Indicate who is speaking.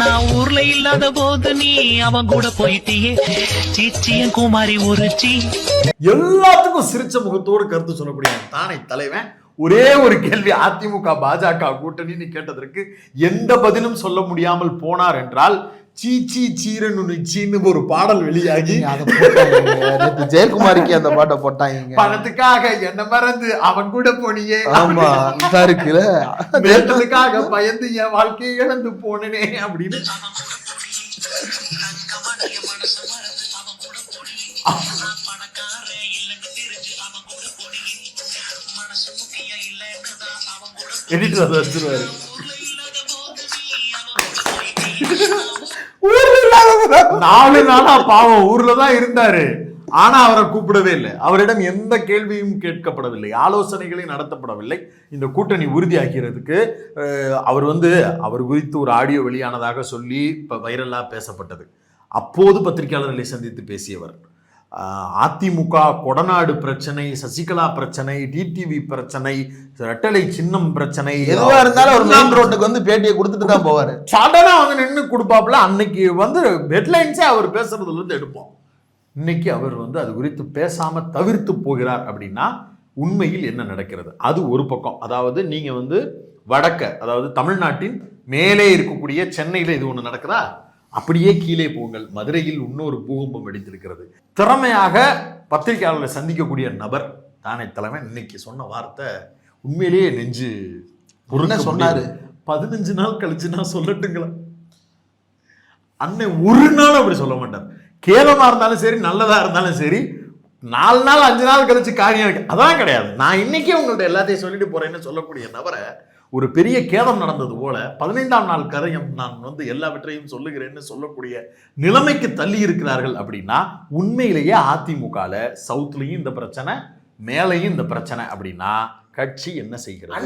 Speaker 1: நான் ஊர்ல இல்லாத போது நீ அவன் கூட போயிட்டியே. சீச்சியன் குமாரி உருச்சி
Speaker 2: எல்லாத்துக்கும் சிரிச்ச முகத்தோடு கருத்து சொல்லக்கூடிய தானே தலைவன். ஒரே ஒரு கேள்வி அதிமுக பாஜக கூட்டணின்னு கேட்டதற்கு எந்த பதிலும் சொல்ல முடியாமல் போனார் என்றால் சீச்சி சீரனு சீன்னு ஒரு பாடல் வெளியாகி
Speaker 3: ஜெயக்குமாரிக்கு அந்த பாட்டை போட்டாங்க.
Speaker 2: பணத்துக்காக என்ன மறந்து அவன் கூட போனியே.
Speaker 3: ஆமா இதா இருக்குல்ல
Speaker 2: வேட்டதுக்காக பயந்து என் வாழ்க்கையை இழந்து போனனே அப்படின்னு. எடிட்டர் அதை வச்சிருவாரு. நாலு நாளா பாவம் ஊர்ல தான் இருந்தாரு. ஆனா அவரை கூப்பிடவே இல்லை. அவரிடம் எந்த கேள்வியும் கேட்கப்படவில்லை. ஆலோசனைகளையும் நடத்தப்படவில்லை. இந்த கூட்டணி உறுதியாகிறதுக்கு அவர் வந்து அவர் குறித்து ஒரு ஆடியோ வெளியானதாக சொல்லி இப்போ வைரலாக பேசப்பட்டது. அப்போது பத்திரிகையாளர்களை சந்தித்து பேசியவர். அதிமுக கொடநாடு பிரச்சனை சசிகலா பிரச்சனை டிடிவி பிரச்சனை ரெட்டலை சின்னம் பிரச்சனை
Speaker 3: எதுவா இருந்தாலும் ஒரு மெயின் ரோட்டுக்கு வந்து பேட்டியை கொடுத்துட்டு தான் போவாரு.
Speaker 2: சடனா வந்து நின்று கொடுப்பாப்புல. அன்னைக்கு வந்து ஹெட்லைன்ஸே அவர் பேசுறதுல இருந்து எடுப்போம். இன்னைக்கு அவர் வந்து அது குறித்து பேசாம தவிர்த்து போகிறார் அப்படின்னா உண்மையில் என்ன நடக்கிறது? அது ஒரு பக்கம். அதாவது நீங்க வந்து வடக்க அதாவது தமிழ்நாட்டின் மேலே இருக்கக்கூடிய சென்னையில இது ஒண்ணு நடக்குதா? அப்படியே கீழே போங்கள். மதுரையில் இன்னொரு பூகம்பம் வெடித்திருக்கிறது. திறமையாக பத்திரிகையாளர்களை சந்திக்கக்கூடிய நபர் தானே தலைமை இன்னைக்கு சொன்ன வார்த்தை உண்மையிலேயே நெஞ்சு பொறுக்க
Speaker 3: சொன்னாரு?
Speaker 2: பதினஞ்சு நாள் கழிச்சு நான் சொல்லட்டுங்களா? அண்ணன் ஒரு நாள் அப்படி சொல்ல மாட்டார். கேவலமா இருந்தாலும் சரி நல்லதா இருந்தாலும் சரி நாலு நாள் அஞ்சு நாள் கழிச்சு காரியம் இருக்கு. அதான் கிடையாது. நான் இன்னைக்கே உங்கள்ட்ட எல்லாத்தையும் சொல்லிட்டு போறேன்னு சொல்லக்கூடிய நபரை ஒரு பெரிய கேதம் நடந்தது போல பதினைந்தாம் நாள் கரையும் நான் வந்து எல்லாவற்றையும் சொல்லுகிறேன்னு சொல்லக்கூடிய நிலைமைக்கு தள்ளி இருக்கிறார்கள் அப்படின்னா உண்மையிலேயே அதிமுகல சவுத்லயும் இந்த பிரச்சனை மேலையும் இந்த பிரச்சனை அப்படின்னா கட்சி என்ன செய்கிறது?